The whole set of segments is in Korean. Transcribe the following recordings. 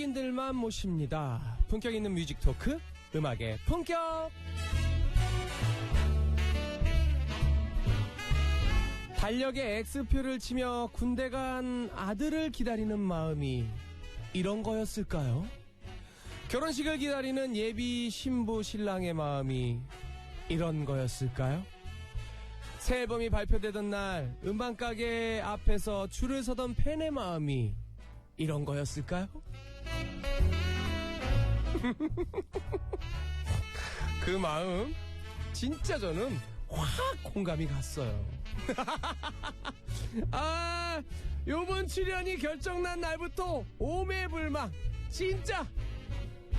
음악인들만 모십니다. 품격 있는 뮤직 토크, 음악의 품격! 달력에 X표를 치며 군대 간 아들을 기다리는 마음이 이런 거였을까요? 결혼식을 기다리는 예비 신부 신랑의 마음이 이런 거였을까요? 새 앨범이 발표되던 날 음반가게 앞에서 줄을 서던 팬의 마음이 이런 거였을까요? 그 마음 진짜 저는 확 공감이 갔어요. 아 요번 출연이 결정난 날부터 오매불망 진짜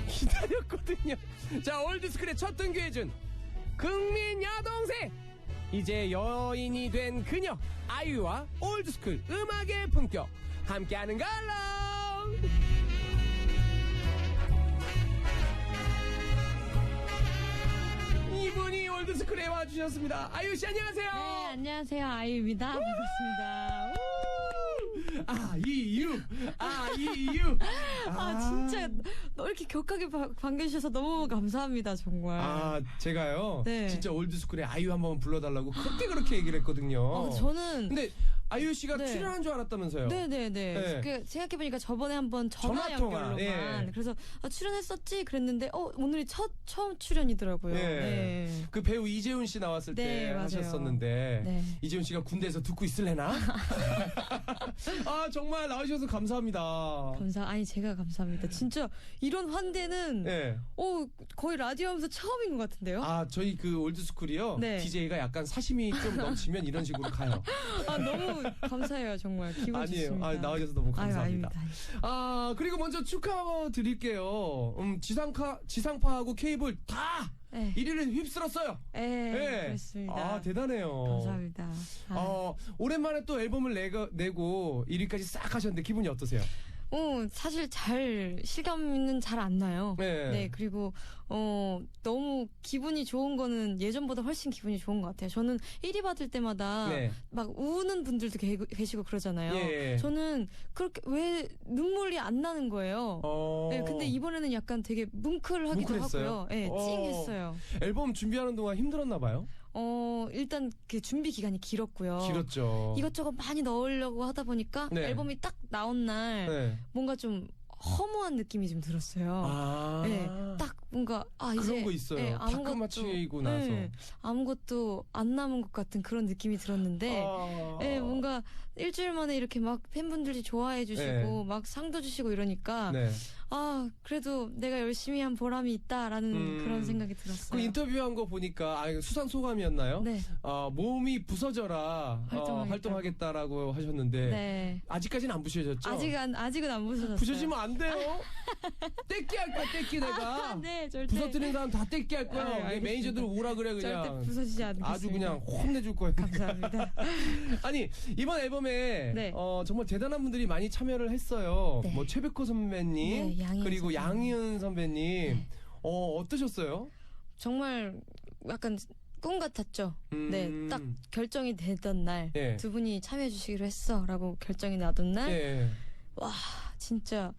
기다렸거든요. 자 올드스쿨의 첫 등교해준 국민 여동생 이제 여인이 된 그녀 아이유와 올드스쿨 음악의 품격 함께하는 걸로 이분이 올드스쿨에 와주셨습니다 아이유 씨 안녕하세요 네, 안녕하세요. 아이유입니다. 반갑습니다. 아 이유 아 이유 아, 진짜, 너 이렇게 격하게 바- 반겨주셔서 너무 감사합니다, 정말. 아 제가요 네. 진짜 올드스쿨에 아이유 한번 불러달라고 그렇게 그렇게 얘기를 했거든요 어, 저는. 근데 아이유 씨가 네. 출연한 줄 알았다면서요 네네네. 네. 그 생각해보니까 저번에 한번 전화, 전화 통화, 연결로만. 예. 그래서 아, 출연했었지? 그랬는데, 어, 오늘이 첫, 처음 출연이더라고요. 네. 네. 그 배우 이재훈 씨 나왔을 네, 때 맞아요. 하셨었는데 네. 이재훈 씨가 군대에서 듣고 있을래나? 아 정말 나오셔서 감사합니다. 감사, 아니, 제가 감사합니다. 진짜, 이런 환대는, 네. 어, 거의 라디오 하면서 처음인 것 같은데요? 아 저희 그 올드스쿨이요. 네. DJ가 약간 사심이 좀 넘치면 이런 식으로 가요. 아, 너무 감사해요, 정말. 기분 아니에요. 좋습니다. 아 나와주셔서 너무 아유, 감사합니다. 아닙니다. 아 그리고 먼저 축하드릴게요. 음 지상파 지상파하고 케이블 다 네. 1위를 휩쓸었어요. 네, 네. 그렇습니다. 아 대단해요. 감사합니다. 아. 어, 오랜만에 또 앨범을 내고, 내고 1위까지 싹 하셨는데 기분이 어떠세요? 어, 사실 잘 실감은 잘 안 나요. 네. 그리고 어 너무 기분이 좋은 거는 예전보다 훨씬 기분이 좋은 것 같아요. 저는 1위 받을 때마다 네. 막 우는 분들도 계, 계시고 그러잖아요. 예. 저는 그렇게 왜 눈물이 안 나는 거예요. 어. 네, 근데 이번에는 약간 되게 뭉클하기도 뭉클했어요? 하고요. 네, 어. 찡했어요. 앨범 준비하는 동안 힘들었나 봐요. 어, 일단 그 준비 기간이 길었고요. 길었죠. 이것저것 많이 넣으려고 하다 보니까 네. 앨범이 딱 나온 날 네. 뭔가 좀 허무한 느낌이 좀 들었어요. 아. 네, 딱 뭔가 아 이제 그런 거 있어요. 네, 다 끝마치고 나서. 네, 아무것도 안 남은 것 같은 그런 느낌이 들었는데 아. 네, 뭔가 일주일 만에 이렇게 막 팬분들이 좋아해 주시고 네. 막 상도 주시고 이러니까 네. 아 그래도 내가 열심히 한 보람이 있다라는 음. 그런 생각이 들었어요. 그 인터뷰한 거 보니까 아, 수상 소감이었나요? 네, 어, 몸이 부서져라 어, 활동하겠다고. 활동하겠다라고 하셨는데 네. 아직까지는 안 부셔졌죠? 아직은 아직은 안 부서졌어요. 부셔지면 안 돼요. 떼끼 할 거야 떼끼 내가. 아, 네, 절대 부서뜨린 사람 다 떼끼 할 거야. 아, 네, 알겠습니다. 매니저들 오라 그래 절대 그냥. 부서지지 않겠습니다. 아주 그냥 혼내줄 거야. 감사합니다. 아니 이번 앨범에 네. 어, 정말 대단한 분들이 많이 참여를 했어요. 네. 뭐 최백호 선배님 네, 양희은 그리고 선배님. 양희은 선배님 네. 어 어떠셨어요? 정말 약간 꿈 같았죠. 음, 네, 딱 결정이 되던 날, 예. 두 분이 참여해 주시기로 했어 라고 결정이 나던 날, 예. 와, 진짜,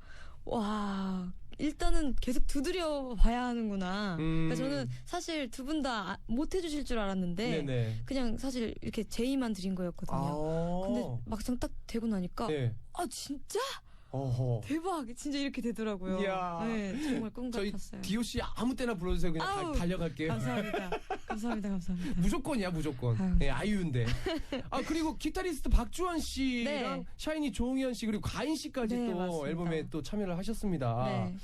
와, 일단은 계속 두드려 봐야 하는구나. 음. 그러니까 저는 사실 두 분 다 못 해주실 줄 알았는데, 네네. 그냥 사실 이렇게 제의만 드린 거였거든요. 아. 근데 막상 딱 되고 나니까, 예. 아, 진짜? 어허. 대박! 진짜 이렇게 되더라고요. 이야. 네, 정말 꿈 저희 같았어요. 디오 씨 아무 때나 불러주세요. 그냥 다- 달려갈게요. 감사합니다. 감사합니다. 감사합니다. 무조건이야 무조건. 아유. 예, 아이유인데. 아 그리고 기타리스트 박주원 씨랑 네. 샤이니 조홍현 씨 그리고 가인 씨까지 네, 또 맞습니다. 앨범에 또 참여를 하셨습니다. 네.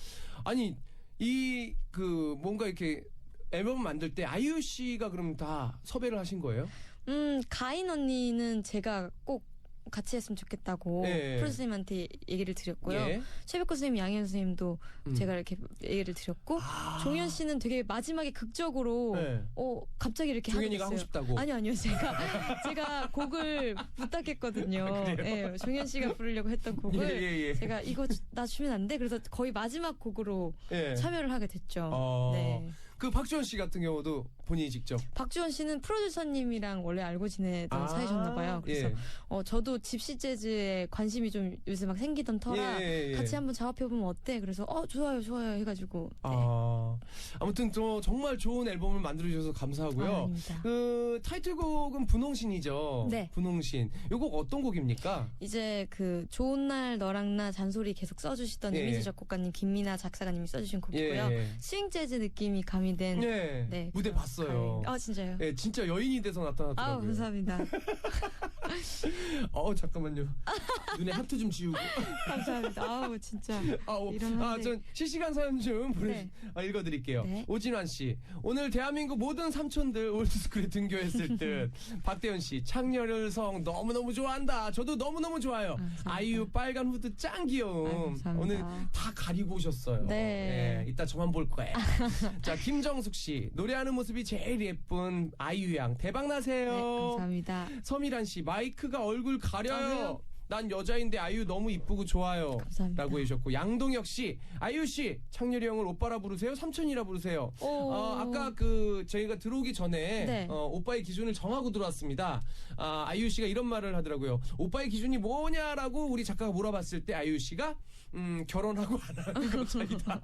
아니 이 그 뭔가 이렇게 앨범 만들 때 아이유 씨가 그럼 다 섭외를 하신 거예요? 음, 가인 언니는 제가 꼭 같이 했으면 좋겠다고 예. 프로 선생님한테 얘기를 드렸고요. 예. 최백호 선생님, 양현 선생님도 음. 제가 이렇게 얘기를 드렸고 아. 종현 씨는 되게 마지막에 극적으로 네. 어 갑자기 이렇게 종현이가 하고 됐어요. 싶다고. 아니요, 아니요. 제가 제가 곡을 부탁했거든요. 아? 예, 종현 씨가 부르려고 했던 곡을 예, 예, 예. 제가 이거 주- 나 주면 안 돼? 그래서 거의 마지막 곡으로 예. 참여를 하게 됐죠. 어. 네. 그 박주원 씨 같은 경우도 본인이 직접. 박주원 씨는 프로듀서님이랑 원래 알고 지내던 아, 사이셨나봐요. 그래서 예. 어, 저도 집시 재즈에 관심이 좀 요새 막 생기던 터라 예, 예, 예. 같이 한번 작업해보면 어때? 그래서 어 좋아요 좋아요 해가지고 네. 아, 아무튼 저 정말 좋은 앨범을 만들어 주셔서 아, 감사하고요. 아닙니다. 그 타이틀곡은 분홍신이죠. 네. 분홍신. 요곡 어떤 곡입니까? 이제 그 좋은 날 너랑 나 잔소리 계속 써주시던 예. 이민수 작곡가님 김미나 작사가님이 써주신 곡이고요. 예. 스윙 재즈 느낌이 가미된 예. 네, 무대 봤어요. 아 진짜요? 예, 진짜 여인이 돼서 나타났더라고요. 감사합니다. 어, 잠깐만요. 눈에 하트 좀 지우고. 감사합니다. 아우 진짜. 아, 오, 이런 아, 한데. 전 실시간 사연 좀 보내 네. 아, 읽어드릴게요. 네. 오진환 씨, 오늘 대한민국 모든 삼촌들 올드스쿨에 등교했을 듯. 박대현 씨, 창렬성 너무 너무 좋아한다. 저도 너무 너무 좋아요. 감사합니다. 아이유 빨간 후드 짱 귀여움. 아유. 오늘 다 가리고 오셨어요. 네. 예, 이따 저만 볼 거예요. 자, 김정숙 씨, 노래하는 모습이 제일 예쁜 아이유 양. 대박 나세요. 네, 감사합니다. 서미란 씨, 마이크가 얼굴 가려요. 아? 난 여자인데 아이유 너무 이쁘고 좋아요. 감사합니다. 라고 해주셨고 양동혁 씨, 아이유 씨, 창렬이 형을 오빠라 부르세요, 삼촌이라 부르세요. 오. 어, 아까 그 저희가 들어오기 전에 네. 어, 오빠의 기준을 정하고 들어왔습니다. 아, 아이유 씨가 이런 말을 하더라고요. 오빠의 기준이 뭐냐라고 우리 작가가 물어봤을 때 아이유 씨가 음, 결혼하고 안 하는 거 차이다.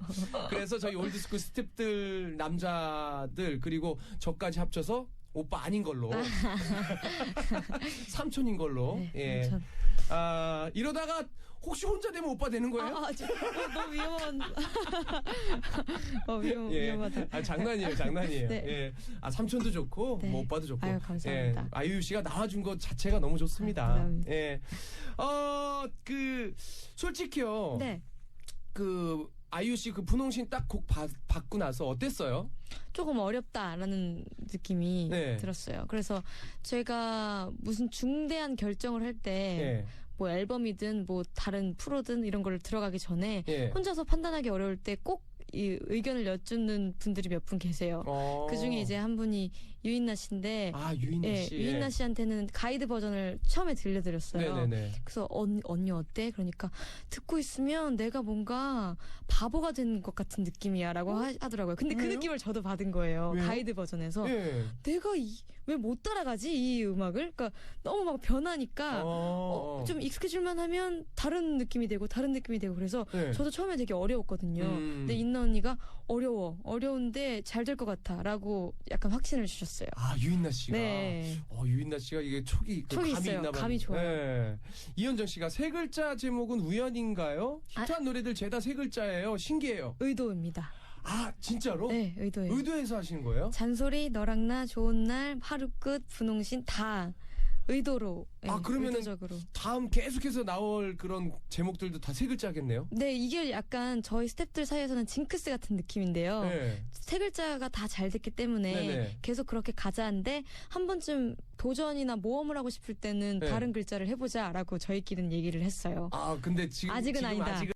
그래서 저희 올드스쿨 스탭들 남자들 그리고 저까지 합쳐서 오빠 아닌 걸로 삼촌인 걸로 네, 예. 삼촌. 아 이러다가 혹시 혼자 되면 오빠 되는 거예요? 아, 아, 저, 어, 너무 위험한. 어, 위험, 예. 위험하다. 아, 장난이에요, 장난이에요. 네. 예. 아, 삼촌도 좋고, 네. 뭐, 오빠도 좋고. 아유, 감사합니다. 예. 아이유 씨가 나와준 것 자체가 너무 좋습니다. 아. 예. 어, 그, 솔직히요. 네. 그, 아이유 씨 그 분홍신 딱 곡 받고 나서 어땠어요? 조금 어렵다라는 느낌이 네. 들었어요. 그래서 제가 무슨 중대한 결정을 할 때뭐 예. 앨범이든 뭐 다른 프로든 이런 걸 들어가기 전에 예. 혼자서 판단하기 어려울 때 꼭 이 의견을 여쭙는 분들이 몇 분 계세요. 어. 그 중에 이제 한 분이 유인나 씨인데 아, 유인나 예, 씨. 유인나 씨한테는 가이드 버전을 처음에 들려드렸어요. 네네네. 그래서 언, 언니 어때? 그러니까 듣고 있으면 내가 뭔가 바보가 된 것 같은 느낌이야라고 하, 하더라고요. 근데 그 왜요? 느낌을 저도 받은 거예요. 왜요? 가이드 버전에서 예. 내가 왜 못 따라가지 이 음악을? 그러니까 너무 막 변하니까 어. 어, 좀 익숙해질만 하면 다른 느낌이 되고 다른 느낌이 되고 그래서 예. 저도 처음에 되게 어려웠거든요. 음. 근데 인나 언니가 어려워 어려운데 잘 될 것 같아 라고 약간 확신을 주셨어요. 아, 유인나 씨가. 네. 어, 유인나 씨가 이게 촉이, 그 촉이 감이 있어요. 있나 봐요. 감이 좋아요. 예. 이현정 씨가 세 글자 제목은 우연인가요? 아. 히트한 노래들 죄다 세 글자예요. 신기해요. 의도입니다. 아, 진짜로? 네, 의도예요. 의도해서 하신 거예요? 잔소리, 너랑 나, 좋은 날, 하루 끝, 분홍신 다 의도로. 아, 네, 그러면은 의도적으로. 다음 계속해서 나올 그런 제목들도 다 세 글자겠네요? 네, 이게 약간 저희 스탭들 사이에서는 징크스 같은 느낌인데요. 네. 세 글자가 다 잘 됐기 때문에 네네. 계속 그렇게 가자한데 한 번쯤 도전이나 모험을 하고 싶을 때는 네. 다른 글자를 해보자라고 저희끼리는 얘기를 했어요. 아, 근데 지금 아직은 지금 아니다. 아직은